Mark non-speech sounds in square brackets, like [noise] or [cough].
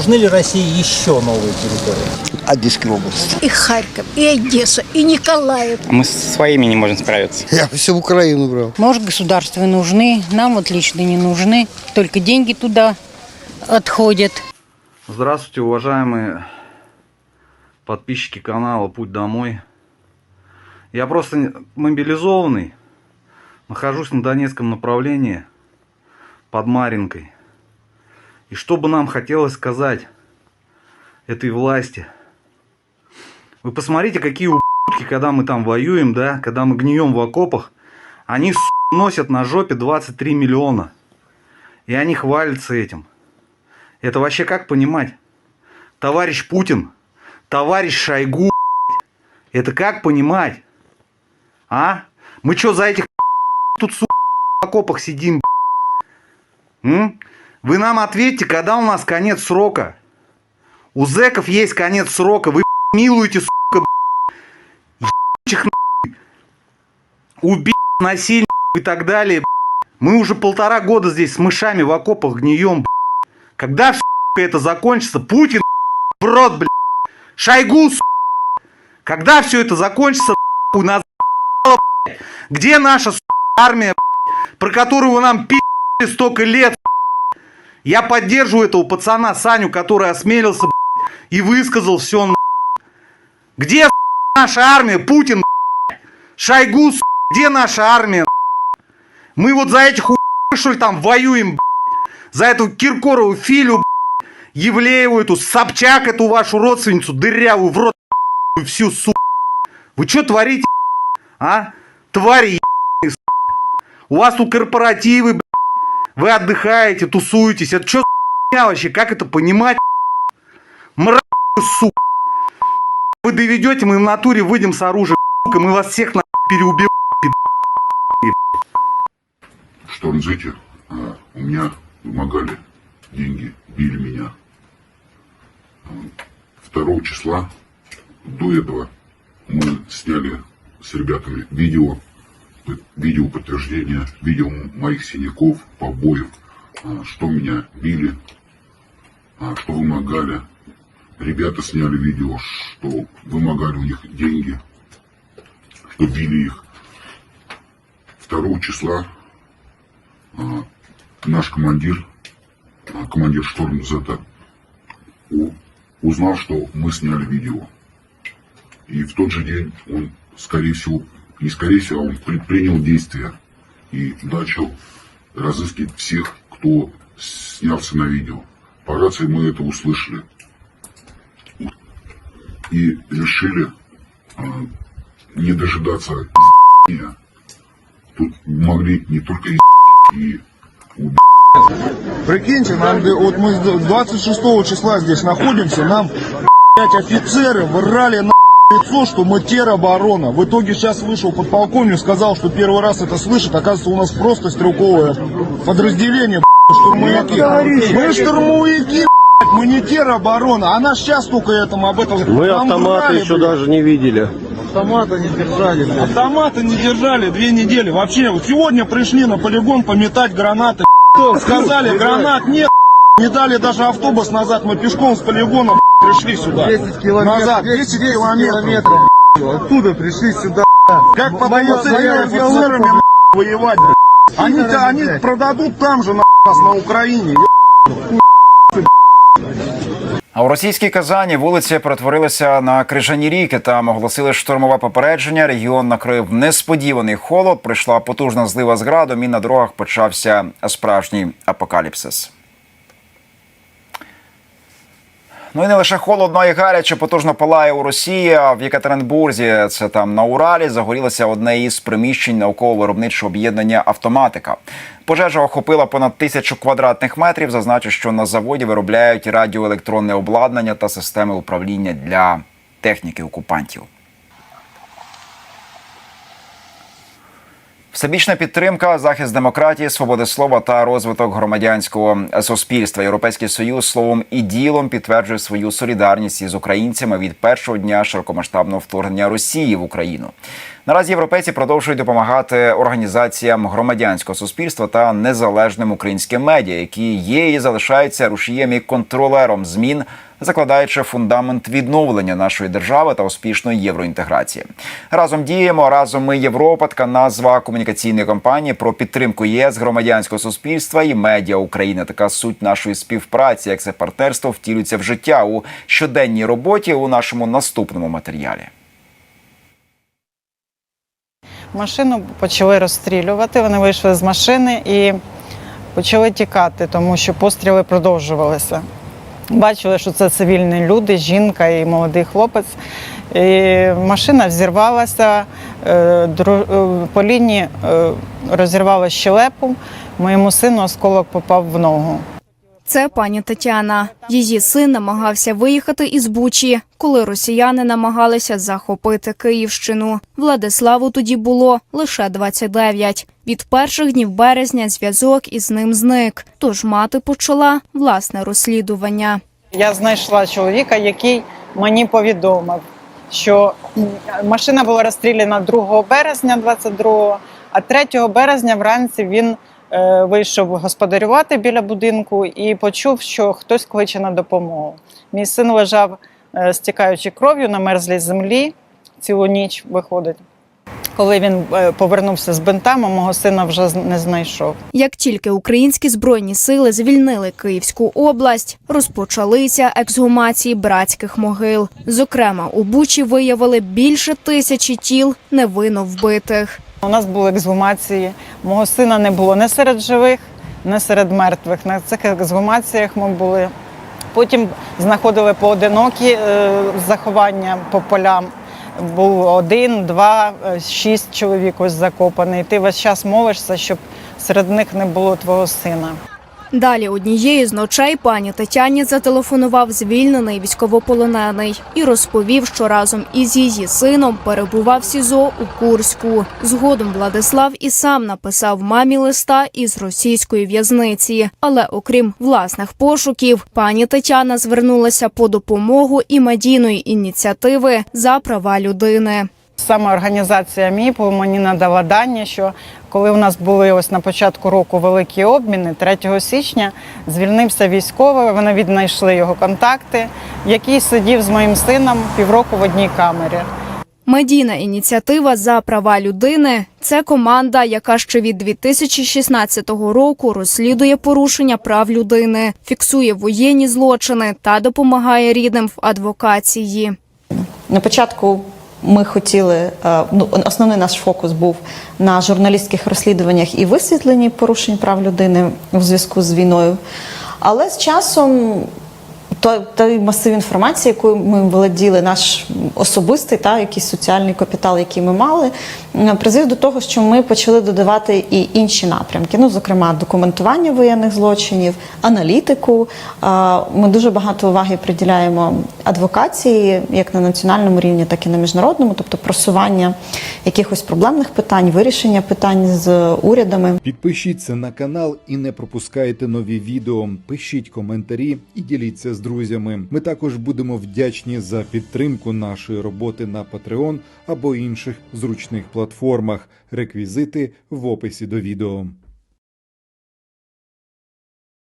нужны ли России еще новые территории? Одесской области. И Харьков, и Одесса, и Николаев. Мы со своими не можем справиться. Я всю Украину брал. Может, государства нужны, нам вот лично не нужны. Только деньги туда отходят. Здравствуйте, уважаемые подписчики канала «Путь домой». Я просто мобилизованный, нахожусь на Донецком направлении под Маринкой. И что бы нам хотелось сказать этой власти? Вы посмотрите, какие ублюдки, когда мы там воюем, да, когда мы гнием в окопах, они, носят на жопе 23 миллиона. И они хвалятся этим. Это вообще как понимать? Товарищ Путин, товарищ Шойгу, это как понимать? А? Мы что за этих тут сука, в окопах сидим? М? Вы нам ответьте, когда у нас конец срока? У зэков есть конец срока. Вы [laughs] милуете, сука, ебучих, нахуй. убийц, насильников и так далее. Мы уже полтора года здесь с мышами в окопах гнием. Когда [laughs] сука, это закончится? Путин [laughs] в рот, блядь. Шойгу, сука. Когда все это закончится, у нас? Где наша сука, армия, про которую вы нам пи***ли столько лет? Я поддерживаю этого пацана Саню, который осмелился и высказал все. Где сука, наша армия, Путин? блядь? Где наша армия? Мы вот за этих у***й, что ли там воюем, за эту Киркорову Филю, блядь, Евлееву эту, Собчак эту вашу родственницу, дырявую в рот всю, сука. Вы что творите, а? Твари. У вас тут корпоративы. Вы отдыхаете, тусуетесь. Это что вообще? Как это понимать? Мразь, сука. Вы доведете, мы в натуре выйдем с оружием, сука. Мы вас всех на переубиваем. Штормзете, а, у меня вымогали деньги, били меня. А, 2 числа до этого мы сняли с ребятами видео, видео подтверждения, видео моих синяков, побоев, а, что меня били, а, что вымогали. Ребята сняли видео, что вымогали у них деньги, что били их. 2 числа а, наш командир, командир Штормзета, у- узнал, что мы сняли видео. И в тот же день он, скорее всего, не скорее всего, он предпринял действия и начал разыскивать всех, кто снялся на видео. По рации мы это услышали. И решили а, не дожидаться из***ния. [laughs] Тут могли не только из***, [laughs] и Прикиньте, нам, вот мы с 26 числа здесь находимся, нам, [laughs] блядь, офицеры врали на лицо, что мы тероборона. В итоге сейчас вышел подполковник, сказал, что первый раз это слышит. Оказывается, у нас просто стрелковое подразделение, штурмовики. Мы штурмовики, мы не тероборона. А нас сейчас только этому об этом Мы автоматы еще даже не видели. Автоматы не держали две недели. Вообще, вот сегодня пришли на полигон пометать гранаты. Сказали, гранат нет. Не дали даже автобус назад. Мы пешком с полигона пришли сюда. 10 километров. Назад, 10 километров. Оттуда пришли сюда. Как этими офицерами воевать? Они, они продадут там же на нас на Украине. А у російській Казані вулиці перетворилися на крижані ріки. Там оголосили штурмове попередження. Регіон накрив несподіваний холод. Прийшла потужна злива з градом, і на дорогах почався справжній апокаліпсис. Ну і не лише холодно і гаряче потужно палає у Росії. В Єкатеринбурзі, це там на Уралі, загорілося одне із приміщень науково-виробничого об'єднання Автоматика. Пожежа охопила понад тисячу квадратних метрів. Зазначу, що на заводі виробляють радіоелектронне обладнання та системи управління для техніки окупантів. Всебічна підтримка, захист демократії, свободи слова та розвиток громадянського суспільства. Європейський союз словом і ділом підтверджує свою солідарність із українцями від першого дня широкомасштабного вторгнення Росії в Україну. Наразі європейці продовжують допомагати організаціям громадянського суспільства та незалежним українським медіа, які є і залишаються рушієм і контролером змін, закладаючи фундамент відновлення нашої держави та успішної євроінтеграції. Разом діємо, разом ми Європа. Така назва комунікаційної кампанії про підтримку ЄС, громадянського суспільства і медіа України. Така суть нашої співпраці, як це партнерство втілюється в життя у щоденній роботі у нашому наступному матеріалі. Машину почали розстрілювати. Вони вийшли з машини і почали тікати, тому що постріли продовжувалися. Бачили, що це цивільні люди, жінка і молодий хлопець. І машина взірвалася, е, е, по лінії е, розірвала щелепу. Моєму сину осколок попав в ногу. Це пані Тетяна. Її син намагався виїхати із Бучі, коли росіяни намагалися захопити Київщину. Владиславу тоді було лише 29. Від перших днів березня зв'язок із ним зник. Тож мати почала власне розслідування. Я знайшла чоловіка, який мені повідомив, що машина була розстріляна 2 березня 22-го, а 3 березня вранці він вийшов господарювати біля будинку і почув, що хтось кличе на допомогу. Мій син лежав, е, стікаючи кров'ю на мерзлій землі, цілу ніч виходить. Коли він е, повернувся з бинтами, мого сина вже не знайшов. Як тільки українські збройні сили звільнили Київську область, розпочалися ексгумації братських могил. Зокрема, у Бучі виявили більше тисячі тіл невинно вбитих. У нас були ексгумації. Мого сина не було не серед живих, не серед мертвих. На цих ексгумаціях ми були. Потім знаходили поодинокі е, заховання по полям. Був один, два, е, шість чоловік ось закопаний. Ти весь час молишся, щоб серед них не було твого сина. Далі однієї з ночей пані Тетяні зателефонував звільнений військовополонений і розповів, що разом із її сином перебував СІЗО у Курську. Згодом Владислав і сам написав мамі листа із російської в'язниці. Але окрім власних пошуків, пані Тетяна звернулася по допомогу і медійної ініціативи за права людини. Саме організація МІПу мені надала дані, що коли у нас були ось на початку року великі обміни, 3 січня звільнився військовий. Вони віднайшли його контакти, який сидів з моїм сином півроку в одній камері. Медійна ініціатива за права людини це команда, яка ще від 2016 року розслідує порушення прав людини, фіксує воєнні злочини та допомагає рідним в адвокації. На початку ми хотіли, е, ну, основний наш фокус був на журналістських розслідуваннях і висвітленні порушень прав людини у зв'язку з війною. Але з часом той, той масив інформації, якою ми володіли, наш особистий та якийсь соціальний капітал, який ми мали, призвів до того, що ми почали додавати і інші напрямки. Ну, зокрема, документування воєнних злочинів, аналітику. Ми дуже багато уваги приділяємо адвокації, як на національному рівні, так і на міжнародному, тобто просування якихось проблемних питань, вирішення питань з урядами. Підпишіться на канал і не пропускайте нові відео. Пишіть коментарі і діліться з друзями. Ми також будемо вдячні за підтримку нашої роботи на Patreon або інших зручних платформах. Реквізити в описі до відео.